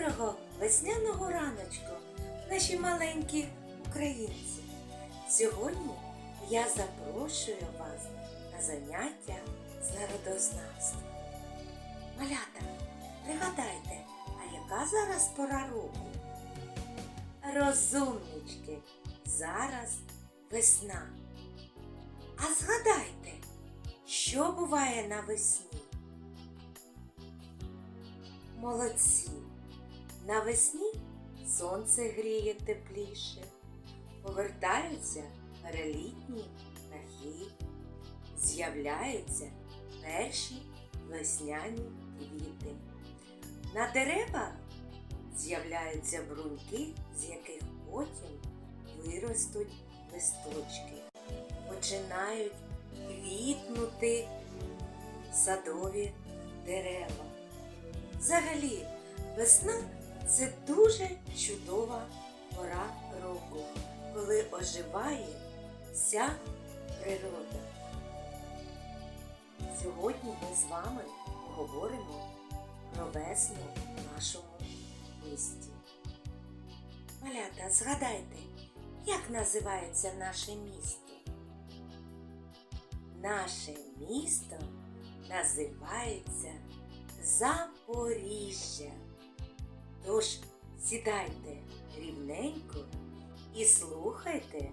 Доброго весняного раночку, наші маленькі українці. Сьогодні я запрошую вас на заняття з народознавства. Малята, пригадайте, а яка зараз пора року? Розумнички, зараз весна. А згадайте, що буває навесні? Молодці! Навесні сонце гріє тепліше, повертаються перелітні птахи, з'являються перші весняні квіти. На деревах з'являються бруньки, з яких потім виростуть листочки. Починають квітнути садові дерева. Взагалі, весна це дуже чудова пора року, коли оживає вся природа. Сьогодні ми з вами поговоримо про весну в нашому місті. Малята, згадайте, як називається наше місто? Наше місто називається Запоріжжя. Тож сідайте рівненько і слухайте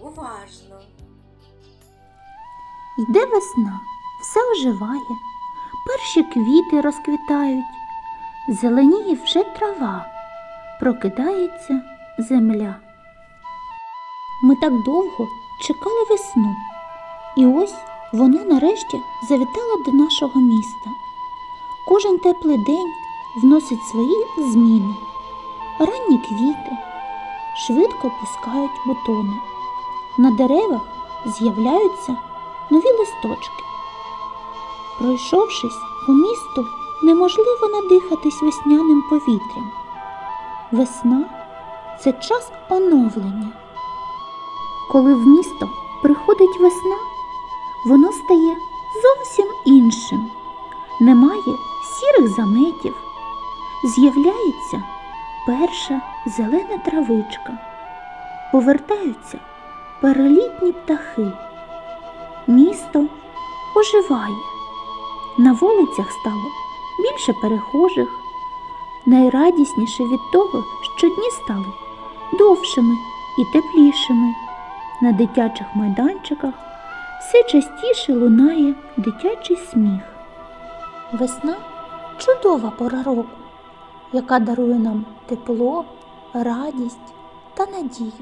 уважно. Йде весна, все оживає, перші квіти розквітають, зеленіє вже трава, прокидається земля. Ми так довго чекали весну, і ось вона нарешті завітала до нашого міста. Кожен теплий день вносить свої зміни. Ранні квіти швидко пускають бутони. На деревах з'являються нові листочки. Пройшовшись у місто, неможливо надихатись весняним повітрям. Весна це час оновлення. Коли в місто приходить весна, воно з'являється перша зелена травичка, повертаються перелітні птахи. Місто оживає. На вулицях стало більше перехожих. Найрадісніше від того, що дні стали довшими і теплішими. На дитячих майданчиках все частіше лунає дитячий сміх. Весна чудова пора року, яка дарує нам тепло, радість та надію.